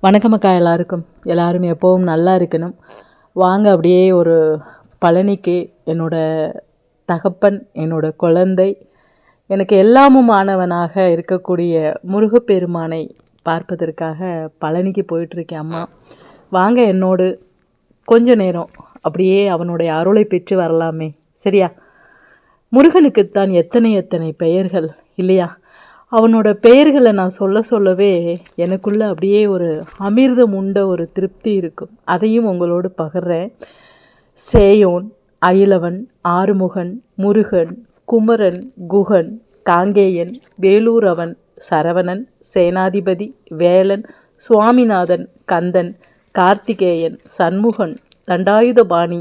வணக்கம் அக்கா எல்லாருக்கும். எல்லாரும் எப்போவும் நல்லா இருக்கணும். வாங்க அப்படியே ஒரு பழனிக்கு என்னோட தகப்பன் என்னோட குழந்தை எனக்கு எல்லாமுமானவனாக இருக்கக்கூடிய முருகப்பெருமானை பார்ப்பதற்காக பழனிக்கு போயிட்டுருக்கேன் அம்மா. வாங்க என்னோடு கொஞ்ச நேரம் அப்படியே அவனுடைய அருளை பெற்று வரலாமே. சரியா? முருகனுக்குத்தான் எத்தனை எத்தனை பெயர்கள் இல்லையா? அவனோட பெயர்களை நான் சொல்ல சொல்லவே எனக்குள்ளே அப்படியே ஒரு அமிர்தம் உண்ட ஒரு திருப்தி இருக்கும். அதையும் உங்களோடு பகிர்றேன். சேயோன் அயிலவன் ஆறுமுகன் முருகன் குமரன் குகன் காங்கேயன் வேலூரவன் சரவணன் சேனாதிபதி வேலன் சுவாமிநாதன் கந்தன் கார்த்திகேயன் சண்முகன் தண்டாயுதபாணி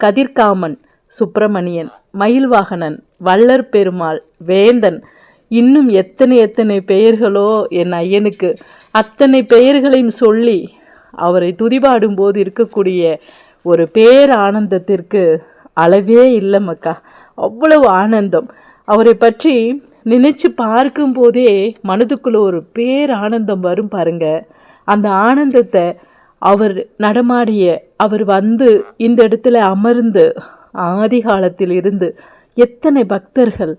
கதிர்காமன் சுப்பிரமணியன் மயில்வாகனன் வள்ளற் பெருமாள் வேந்தன் இன்னும் எத்தனை எத்தனை பெயர்களோ என் ஐயனுக்கு. அத்தனை பெயர்களையும் சொல்லி அவரை துதிபாடும் போது இருக்கக்கூடிய ஒரு பேர் ஆனந்தத்திற்கு அளவே இல்லை மக்கா அவ்வளவு ஆனந்தம். அவரை பற்றி நினைச்சு பார்க்கும்போதே மனதுக்குள்ள ஒரு பேர் ஆனந்தம் வரும் பாருங்க. அந்த ஆனந்தத்தை அவர் நடமாடிய அவர் வந்து இந்த இடத்துல அமர்ந்து ஆதி காலத்தில் இருந்து எத்தனை பக்தர்கள்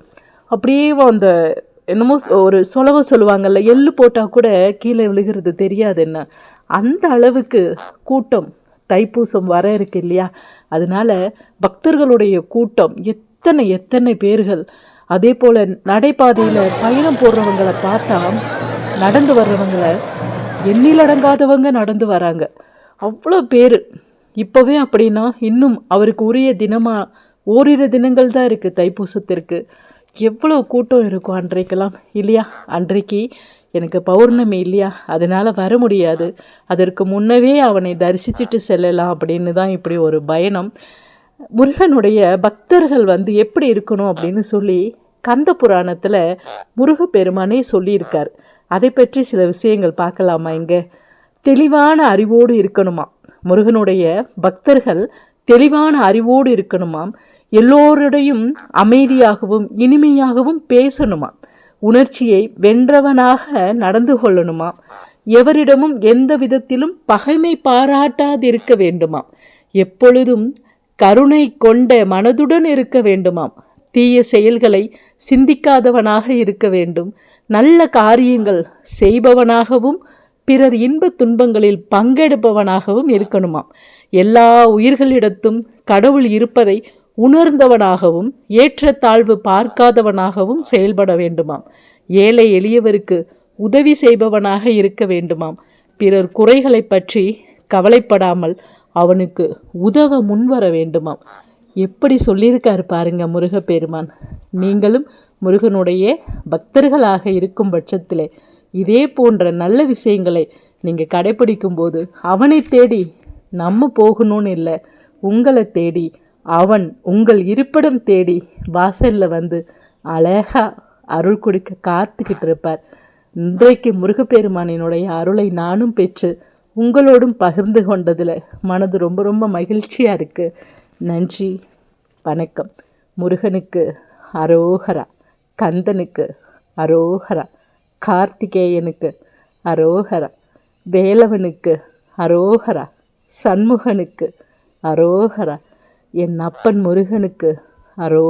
அப்படியே அந்த என்னமோ ஒரு சொலவை சொல்லுவாங்கல்ல எள்ளு போட்டால் கூட கீழே விழுகிறது தெரியாது என்ன. அந்த அளவுக்கு கூட்டம் தைப்பூசம் வர இருக்கு இல்லையா? அதனால பக்தர்களுடைய கூட்டம் எத்தனை எத்தனை பேர்கள். அதே போல் நடைபாதையில் பயணம் போடுறவங்களை பார்த்தா நடந்து வர்றவங்களை எண்ணிலடங்காதவங்க நடந்து வராங்க. அவ்வளோ பேர். இப்போவே அப்படின்னா இன்னும் அவருக்கு உரிய தினமாக ஓரிரு தினங்கள் தான் இருக்குது தைப்பூசத்திற்கு. எவ்வளோ கூட்டம் இருக்கும் அன்றைக்கெல்லாம்? இல்லையா? அன்றைக்கு எனக்கு பௌர்ணமி இல்லையா? அதனால் வர முடியாது. அதற்கு முன்னவே அவனை தரிசிச்சுட்டு செல்லலாம் அப்படின்னு தான் இப்படி ஒரு பயணம். முருகனுடைய பக்தர்கள் வந்து எப்படி இருக்கணும் அப்படின்னு சொல்லி கந்த புராணத்தில் முருகப்பெருமானே சொல்லியிருக்கார். அதை பற்றி சில விஷயங்கள் பார்க்கலாமா இங்கே? தெளிவான அறிவோடு இருக்கணுமா? முருகனுடைய பக்தர்கள் தெளிவான அறிவோடு இருக்கணுமாம். எல்லோருடையும் அமைதியாகவும் இனிமையாகவும் பேசணுமாம். உணர்ச்சியை வென்றவனாக நடந்து கொள்ளணுமாம். எவரிடமும் எந்த விதத்திலும் பகைமை பாராட்டாதிருக்க வேண்டுமாம். எப்பொழுதும் கருணை கொண்ட மனதுடன் இருக்க வேண்டுமாம். தீய செயல்களை சிந்திக்காதவனாக இருக்க வேண்டும். நல்ல காரியங்கள் செய்பவனாகவும் பிறர் இன்ப துன்பங்களில் பங்கெடுப்பவனாகவும் இருக்கணுமாம். எல்லா உயிர்களிடத்தும் கடவுள் இருப்பதை உணர்ந்தவனாகவும் ஏற்றத்தாழ்வு பார்க்காதவனாகவும் செயல்பட வேண்டுமாம். ஏழை எளியவருக்கு உதவி செய்பவனாக இருக்க வேண்டுமாம். பிறர் குறைகளை பற்றி கவலைப்படாமல் அவனுக்கு உதவ முன்வர வேண்டுமாம். எப்படி சொல்லியிருக்காரு பாருங்க முருகப்பெருமான். நீங்களும் முருகனுடைய பக்தர்களாக இருக்கும் பட்சத்திலே இதே போன்ற நல்ல விஷயங்களை நீங்கள் கடைபிடிக்கும் போது அவனை தேடி நம்ம போகணும்னு இல்லை. உங்களை தேடி அவன் உங்கள் இருப்பிடம் தேடி வாசலில் வந்து அழகாக அருள் கொடுக்க காத்துக்கிட்டு இருப்பார். இன்றைக்கு முருகப்பெருமானினுடைய அருளை நானும் பெற்று உங்களோடும் பகிர்ந்து கொண்டதில் மனது ரொம்ப ரொம்ப மகிழ்ச்சியாக இருக்குது நன்றி வணக்கம். முருகனுக்கு அரோகரா கந்தனுக்கு அரோகரா. கார்த்திகேயனுக்கு அரோகரா வேலவனுக்கு அரோகரா சண்முகனுக்கு அரோகரா என் அப்பன் முருகனுக்கு அரோ